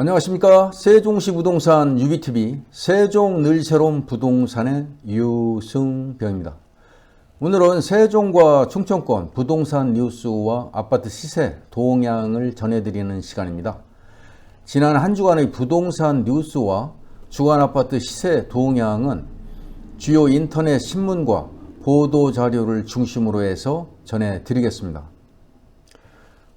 안녕하십니까. 세종시 부동산 유비TV 세종 늘 새로운 부동산의 유승병입니다. 오늘은 세종과 충청권 부동산 뉴스와 아파트 시세 동향을 전해드리는 시간입니다. 지난 한 주간의 부동산 뉴스와 주간 아파트 시세 동향은 주요 인터넷 신문과 보도 자료를 중심으로 해서 전해드리겠습니다.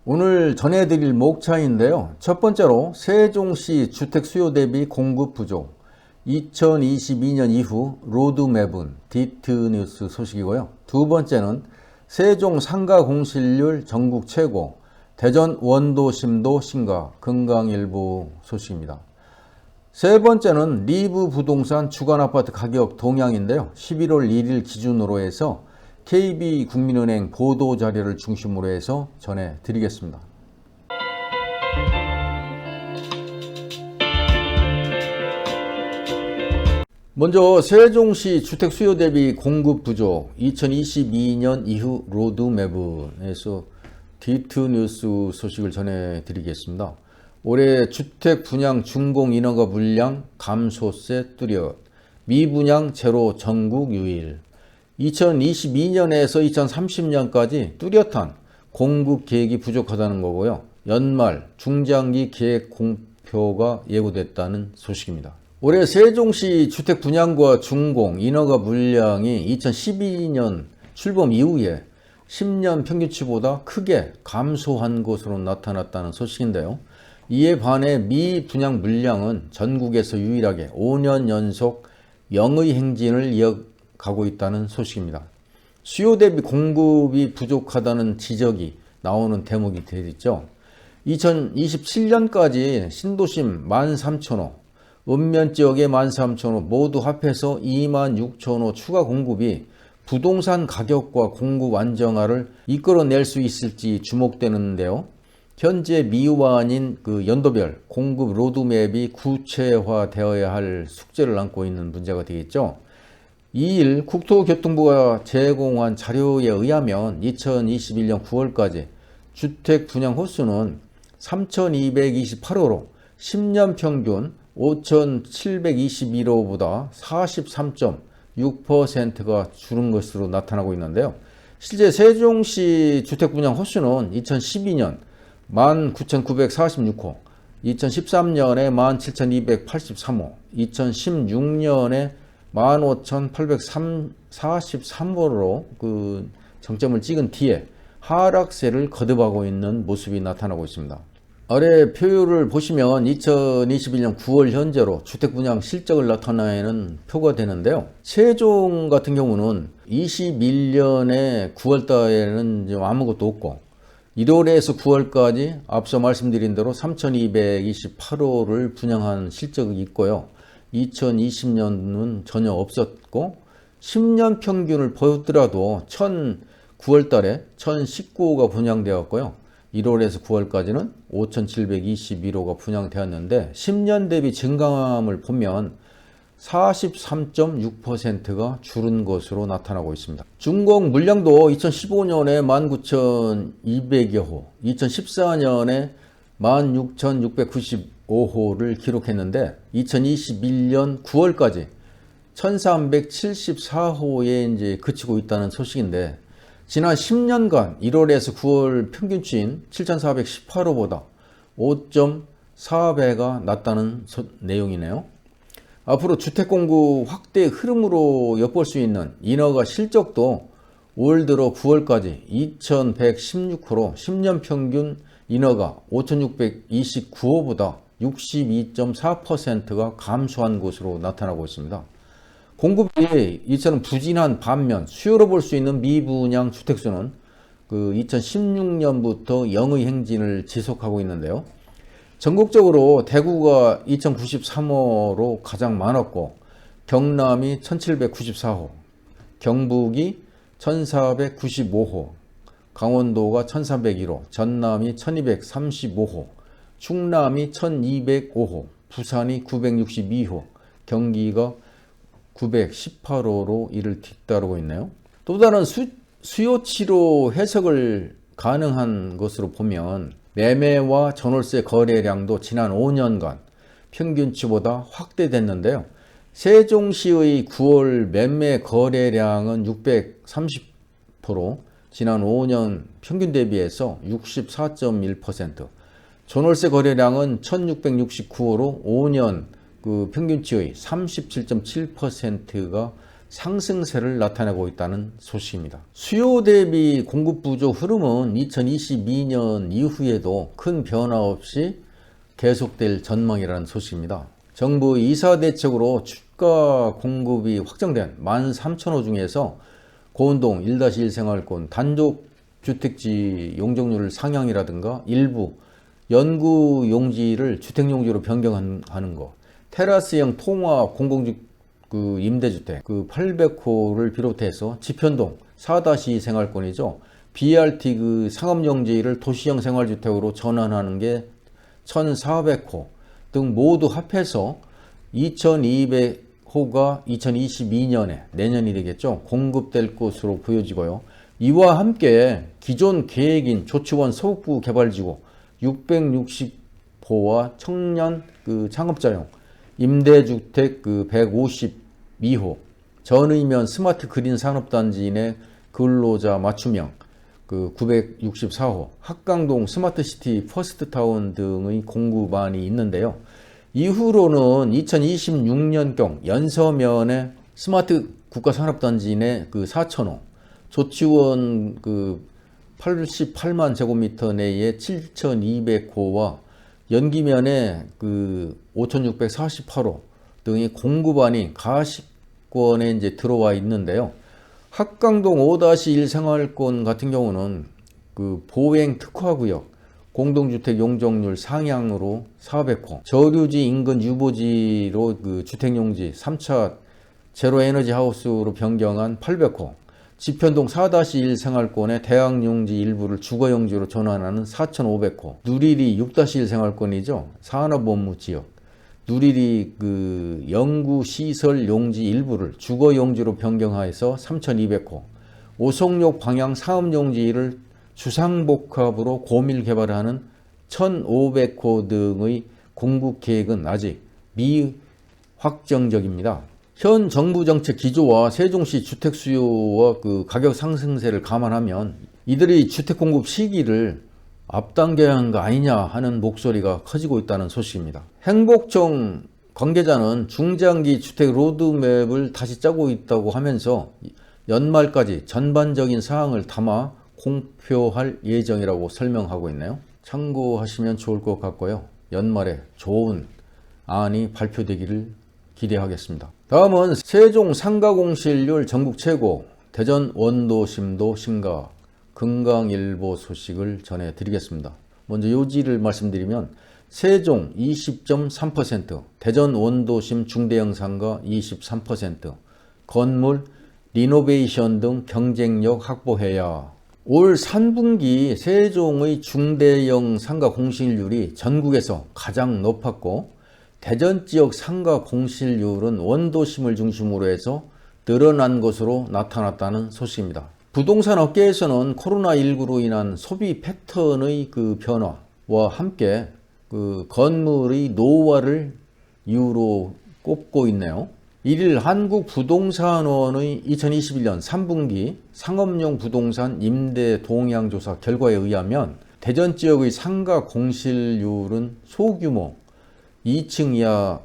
오늘 전해드릴 목차인데요. 첫 번째로 세종시 주택 수요 대비 공급 부족 2022년 이후 로드맵은 디트 뉴스 소식이고요. 두 번째는 세종 상가 공실률 전국 최고 대전 원도 심도 심가 금강일보 소식입니다. 세 번째는 리브 부동산 주간 아파트 가격 동향인데요. 11월 1일 기준으로 해서 KB국민은행 보도 자료를 중심으로 해서 전해 드리겠습니다. 먼저 세종시 주택 수요 대비 공급 부족 2022년 이후 로드맵에서 디트 뉴스 소식을 전해 드리겠습니다. 올해 주택 분양 준공 인허가 물량 감소세 뚜렷 미분양 제로 전국 유일 2022년에서 2030년까지 뚜렷한 공급 계획이 부족하다는 거고요. 연말 중장기 계획 공표가 예고됐다는 소식입니다. 올해 세종시 주택 분양과 준공 인허가 물량이 2012년 출범 이후에 10년 평균치보다 크게 감소한 것으로 나타났다는 소식인데요. 이에 반해 미 분양 물량은 전국에서 유일하게 5년 연속 영의 행진을 이어 가고 있다는 소식입니다. 수요 대비 공급이 부족하다는 지적이 나오는 대목이 되겠죠. 2027년까지 신도심 13,000호, 읍면 지역의 13,000호 모두 합해서 26,000호 추가 공급이 부동산 가격과 공급 안정화를 이끌어낼 수 있을지 주목되는데요. 현재 미완인 그 연도별 공급 로드맵이 구체화되어야 할 숙제를 안고 있는 문제가 되겠죠. 2일 국토교통부가 제공한 자료에 의하면 2021년 9월까지 주택 분양 호수는 3,228호로 10년 평균 5,721호보다 43.6%가 줄은 것으로 나타나고 있는데요. 실제 세종시 주택 분양 호수는 2012년 19,946호, 2013년에 17,283호, 2016년에 15,843호로 그 정점을 찍은 뒤에 하락세를 거듭하고 있는 모습이 나타나고 있습니다. 아래 표를 보시면 2021년 9월 현재로 주택 분양 실적을 나타내는 표가 되는데요. 세종 같은 경우는 21년에 9월 달에는 아무것도 없고 1월에서 9월까지 앞서 말씀드린 대로 3,228호를 분양한 실적이 있고요. 2020년은 전혀 없었고 10년 평균을 보더라도 1,009월 달에 1,019호가 분양되었고요. 1월에서 9월까지는 5,721호가 분양되었는데 10년 대비 증감을 보면 43.6%가 줄은 것으로 나타나고 있습니다. 중공 물량도 2015년에 19,200여 호, 2014년에 16,695호를 기록했는데 2021년 9월까지 1,374호에 이제 그치고 있다는 소식인데 지난 10년간 1월에서 9월 평균치인 7,418호보다 5.4배가 낮다는 내용이네요. 앞으로 주택 공급 확대 흐름으로 엿볼 수 있는 인허가 실적도 올 들어 9월까지 2116호로 10년 평균 인허가 5629호보다 62.4%가 감소한 것으로 나타나고 있습니다. 공급이 이처럼 부진한 반면 수요로 볼 수 있는 미분양 주택수는 그 2016년부터 영의 행진을 지속하고 있는데요. 전국적으로 대구가 2093호로 가장 많았고 경남이 1794호, 경북이 1495호, 강원도가 1301호, 전남이 1235호, 충남이 1205호, 부산이 962호, 경기가 918호로 이를 뒤따르고 있네요. 또 다른 수, 수요치로 해석을 가능한 것으로 보면 매매와 전월세 거래량도 지난 5년간 평균치보다 확대됐는데요. 세종시의 9월 매매 거래량은 630%, 지난 5년 평균 대비해서 64.1%, 전월세 거래량은 1669호로 5년 그 평균치의 37.7%가 상승세를 나타내고 있다는 소식입니다. 수요 대비 공급 부족 흐름은 2022년 이후에도 큰 변화 없이 계속될 전망이라는 소식입니다. 정부 이사 대책으로 주가 공급이 확정된 13,000호 중에서 고운동 1-1 생활권 단독 주택지 용적률 상향이라든가 일부 연구 용지를 주택 용지로 변경하는 거, 테라스형 통화 공공주 그 임대주택 그 800호를 비롯해서 지편동 4-2 생활권이죠. BRT 그 상업용지를 도시형 생활주택으로 전환하는 게 1,400호 등 모두 합해서 2,200 호가 2022년에 내년이 되겠죠. 공급될 것으로 보여지고요. 이와 함께 기존 계획인 조치원 서북부 개발지구 660호와 청년 그 창업자용 임대주택 그 152호 전의면 스마트 그린 산업단지 내 근로자 맞춤형 그 964호 학강동 스마트시티 퍼스트타운 등의 공급안이 있는데요. 이후로는 2026년경 연서면에 스마트 국가산업단지 내그 4천호 조치원 그 88만 제곱미터 내에 7,200호와 연기면에 그 5,648호 등의 공급안이 가시권에 이제 들어와 있는데요. 학강동 5-1 생활권 같은 경우는 그 보행 특화구역 공동주택 용적률 상향으로 400호, 저류지 인근 유보지로 그 주택용지 3차 제로에너지 하우스로 변경한 800호, 지편동 4-1 생활권의 대학용지 일부를 주거용지로 전환하는 4,500호, 누리리 6-1 생활권이죠. 산업업무지역, 누리리 그 연구시설 용지 일부를 주거용지로 변경하여서 3,200호, 오송역 방향 사업용지를 주상복합으로 고밀 개발하는 1,500호 등의 공급 계획은 아직 미확정적입니다. 현 정부 정책 기조와 세종시 주택 수요와 그 가격 상승세를 감안하면 이들이 주택 공급 시기를 앞당겨야 하는 거 아니냐 하는 목소리가 커지고 있다는 소식입니다. 행복청 관계자는 중장기 주택 로드맵을 다시 짜고 있다고 하면서 연말까지 전반적인 사항을 담아 공표할 예정이라고 설명하고 있네요. 참고하시면 좋을 것 같고요. 연말에 좋은 안이 발표되기를 기대하겠습니다. 다음은 세종 상가 공실률 전국 최고, 대전 원도심도 심가, 건강일보 소식을 전해드리겠습니다. 먼저 요지를 말씀드리면 세종 20.3%, 대전 원도심 중대형 상가 23%, 건물, 리노베이션 등 경쟁력 확보해야 올 3분기 세종의 중대형 상가 공실률이 전국에서 가장 높았고 대전 지역 상가 공실률은 원도심을 중심으로 해서 늘어난 것으로 나타났다는 소식입니다. 부동산 업계에서는 코로나19로 인한 소비 패턴의 그 변화와 함께 그 건물의 노화를 이유로 꼽고 있네요. 1일 한국 부동산원의 2021년 3분기 상업용 부동산 임대 동향 조사 결과에 의하면 대전 지역의 상가 공실률은 소규모 2층 이하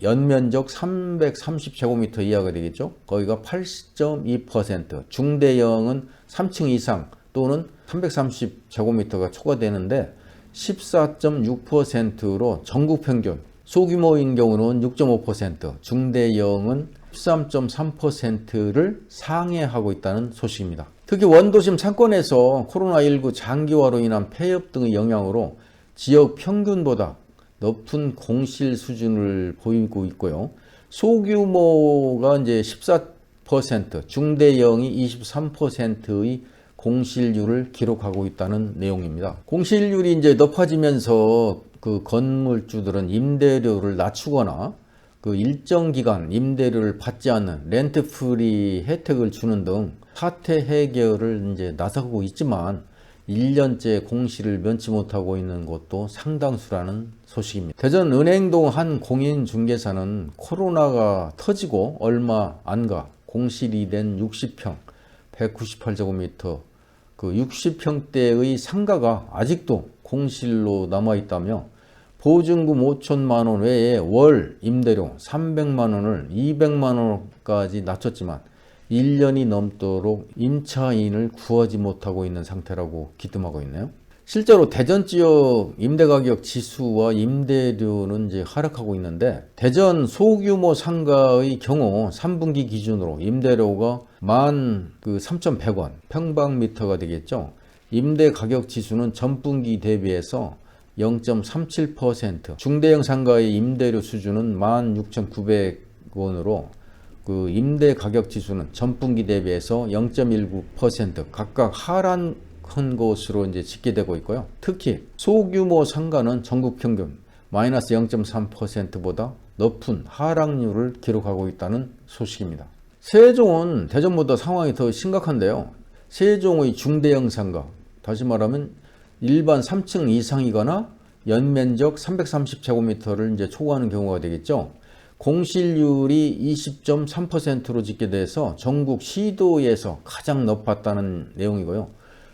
연면적 330제곱미터 이하가 되겠죠. 거기가 80.2%, 중대형은 3층 이상 또는 330제곱미터가 초과되는데 14.6%로 전국 평균, 소규모인 경우는 6.5%, 중대형은 13.3%를 상회하고 있다는 소식입니다. 특히 원도심 상권에서 코로나19 장기화로 인한 폐업 등의 영향으로 지역 평균보다 높은 공실 수준을 보이고 있고요. 소규모가 이제 14%, 중대형이 23%의 공실률을 기록하고 있다는 내용입니다. 공실률이 이제 높아지면서 그 건물주들은 임대료를 낮추거나 그 일정 기간 임대료를 받지 않는 렌트 프리 혜택을 주는 등 사태 해결을 이제 나서고 있지만 1년째 공시를 면치 못하고 있는 곳도 상당수라는 소식입니다. 대전 은행동 한 공인중개사는 코로나가 터지고 얼마 안 가 공실이 된 60평 198제곱미터 그 60평대의 상가가 아직도 공실로 남아 있다며 보증금 5천만 원 외에 월 임대료 300만 원을 200만 원까지 낮췄지만 1년이 넘도록 임차인을 구하지 못하고 있는 상태라고 기뜸하고 있네요. 실제로 대전 지역 임대 가격 지수와 임대료는 이제 하락하고 있는데 대전 소규모 상가의 경우 3분기 기준으로 임대료가 만 그 3,100원 평방미터가 되겠죠. 임대 가격 지수는 전분기 대비해서 0.37% 중대형 상가의 임대료 수준은 16,900원으로 그 임대 가격 지수는 전분기 대비해서 0.19% 각각 하락 한 것으로 이제 집계되고 있고요. 특히 소규모 상가는 전국 평균 마이너스 0.3%보다 높은 하락률을 기록하고 있다는 소식입니다. 세종은 대전보다 상황이 더 심각한데요. 세종의 중대형 상가, 다시 말하면 일반 3층 이상이거나 연면적 330제곱미터를 이제 초과하는 경우가 되겠죠. 공실률이 20.3%로 집계돼서 전국 시도에서 가장 높았다는 내용이고요.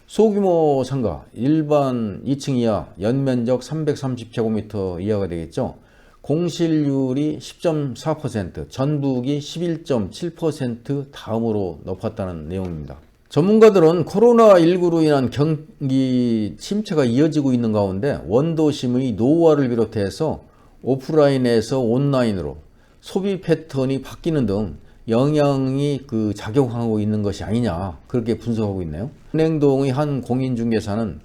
소규모 상가, 일반 2층 이하, 연면적 330제곱미터 이하가 되겠죠. 공실률이 10.4%, 전북이 11.7% 다음으로 높았다는 내용입니다. 전문가들은 코로나19로 인한 경기 침체가 이어지고 있는 가운데 원도심의 노후화를 비롯해서 오프라인에서 온라인으로 소비 패턴이 바뀌는 등 영향이 그 작용하고 있는 것이 아니냐 그렇게 분석하고 있네요. 은행동의 한 공인중개사는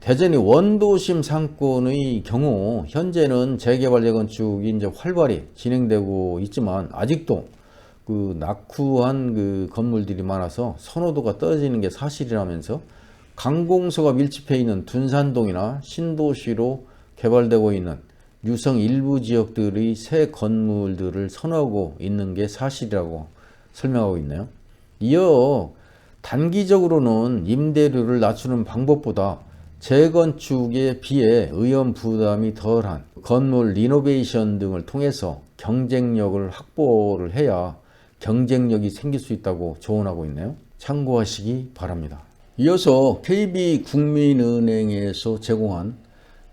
대전이 원도심 상권의 경우 현재는 재개발 재건축이 이제 활발히 진행되고 있지만 아직도 그 낙후한 그 건물들이 많아서 선호도가 떨어지는 게 사실이라면서 강공서가 밀집해 있는 둔산동이나 신도시로 개발되고 있는 유성 일부 지역들의 새 건물들을 선호하고 있는 게 사실이라고 설명하고 있네요. 이어 단기적으로는 임대료를 낮추는 방법보다 재건축에 비해 의원 부담이 덜한 건물 리노베이션 등을 통해서 경쟁력을 확보를 해야 경쟁력이 생길 수 있다고 조언하고 있네요. 참고하시기 바랍니다. 이어서 KB국민은행에서 제공한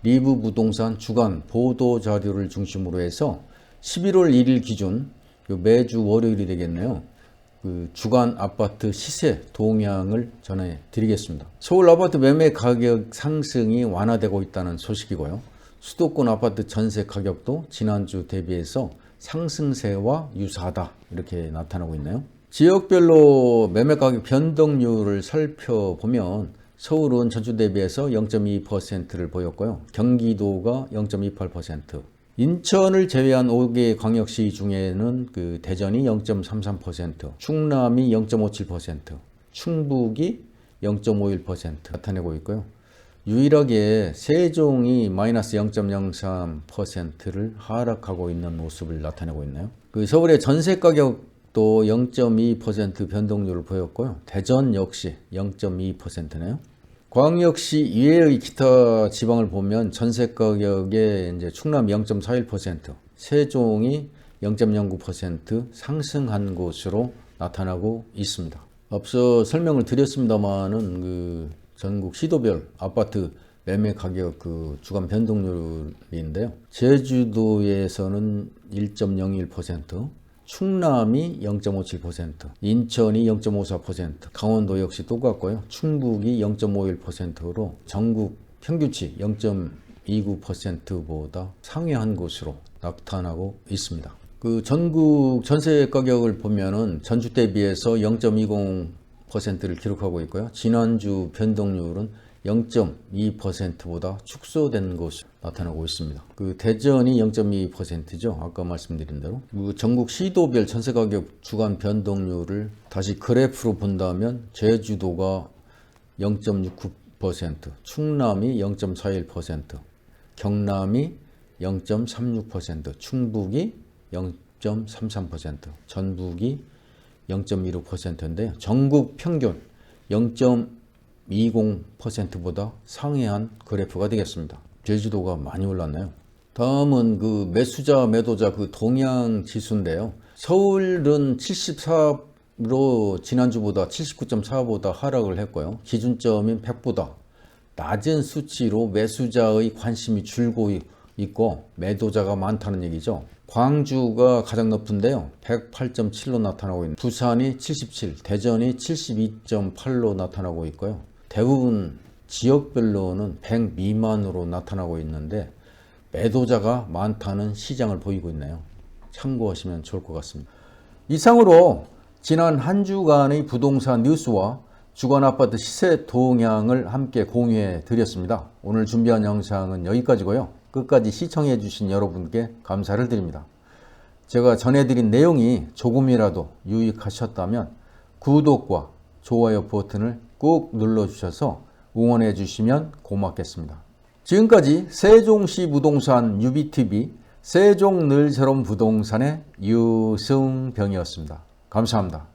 리브 부동산 주간 보도 자료를 중심으로 해서 11월 1일 기준 그 매주 월요일이 되겠네요. 그 주간 아파트 시세 동향을 전해 드리겠습니다. 서울 아파트 매매 가격 상승이 완화되고 있다는 소식이고요. 수도권 아파트 전세 가격도 지난주 대비해서 상승세와 유사하다 이렇게 나타나고 있네요. 지역별로 매매 가격 변동률을 살펴보면 서울은 전주 대비해서 0.2%를 보였고요. 경기도가 0.28%, 인천을 제외한 5개 광역시 중에는 그 대전이 0.33%, 충남이 0.57%, 충북이 0.51% 나타내고 있고요. 유일하게 세종이 마이너스 0.03%를 하락하고 있는 모습을 나타내고 있네요. 그 서울의 전세 가격도 0.2% 변동률을 보였고요. 대전 역시 0.2%네요. 광역시 이외의 기타 지방을 보면 전세 가격에 이제 충남 0.41%, 세종이 0.09% 상승한 것으로 나타나고 있습니다. 앞서 설명을 드렸습니다만은 그 전국 시도별 아파트 매매 가격 그 주간 변동률인데요. 제주도에서는 1.01%, 충남이 0.57%, 인천이 0.54%, 강원도 역시 똑같고요. 충북이 0.51%로 전국 평균치 0.29%보다 상회한 것으로 나타나고 있습니다. 그 전국 전세 가격을 보면은 전주 대비해서 0.20%를 기록하고 있고요. 지난주 변동률은 0.2%보다 축소된 것으로 나타나고 있습니다. 그 대전이 0.2%죠. 아까 말씀드린 대로. 그 전국 시도별 전세 가격 주간 변동률을 다시 그래프로 본다면 제주도가 0.69%, 충남이 0.41%, 경남이 0.36%, 충북이 0.33%, 전북이 0.16%인데요. 전국 평균 0. 20%보다 상회한 그래프가 되겠습니다. 제주도가 많이 올랐나요? 다음은 그 매수자 매도자 그 동향 지수인데요. 서울은 74로 지난주보다 79.4보다 하락을 했고요. 기준점인 100보다 낮은 수치로 매수자의 관심이 줄고 있고 매도자가 많다는 얘기죠. 광주가 가장 높은데요. 108.7로 나타나고 있는 부산이 77, 대전이 72.8로 나타나고 있고요. 대부분 지역별로는 100 미만으로 나타나고 있는데 매도자가 많다는 시장을 보이고 있네요. 참고하시면 좋을 것 같습니다. 이상으로 지난 한 주간의 부동산 뉴스와 주간 아파트 시세 동향을 함께 공유해 드렸습니다. 오늘 준비한 영상은 여기까지고요. 끝까지 시청해 주신 여러분께 감사를 드립니다. 제가 전해드린 내용이 조금이라도 유익하셨다면 구독과 좋아요 버튼을 꾹 눌러주셔서 응원해 주시면 고맙겠습니다. 지금까지 세종시 부동산 UBTV 세종늘처럼 부동산의 유승병이었습니다. 감사합니다.